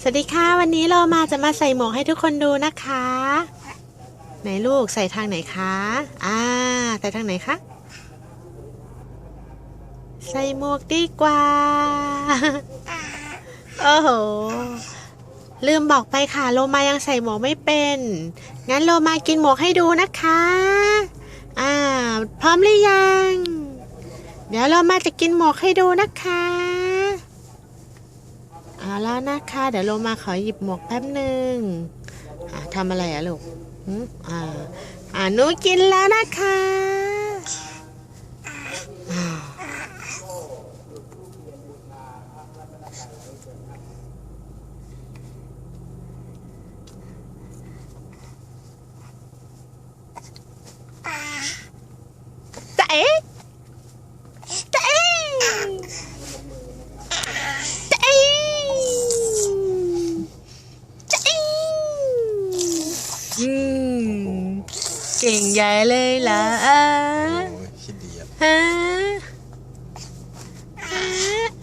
สวัสดีค่ะ วันนี้เรามาจะมาใส่หมวกให้ทุกคนดูนะคะ ไหนลูกใส่ทางไหนคะอ่าใส่ทางไหนคะใส่หมวกดีกว่า โอ้โห ลืมบอกไปค่ะ โลมายังใส่หมวกไม่เป็น งั้นโลมากินหมวกให้ดูนะคะ อ่า พร้อมหรือยัง เดี๋ยวเรามาจะกินหมวกให้ดูนะคะ เอาแล้วนะคะ เดี๋ยวโลมาขอหยิบหมวกแป๊บหนึ่งทำอะไรอะลูกอ่าอ่าหนูกินแล้วนะคะอ่าจะเอ๊ะ จะเอ้ยจะเอ้ย อืม เก่งใหญ่เลยล่ะโอ้ยคิดดีอะฮะ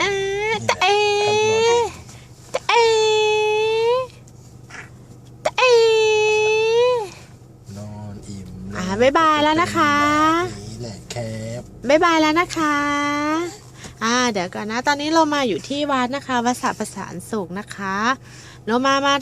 อ่าจะเอ้ยจะเอ้ยจะเอ้ยนอนอิ่มอ่าบ๊ายบายแล้วนะคะ นี่แหละแคบบ๊ายบายแล้วนะคะ อ่า เดี๋ยวก่อนนะ ตอนนี้เรามาอยู่ที่วัดนะคะวัดสระประสานสุขนะคะ เรามามา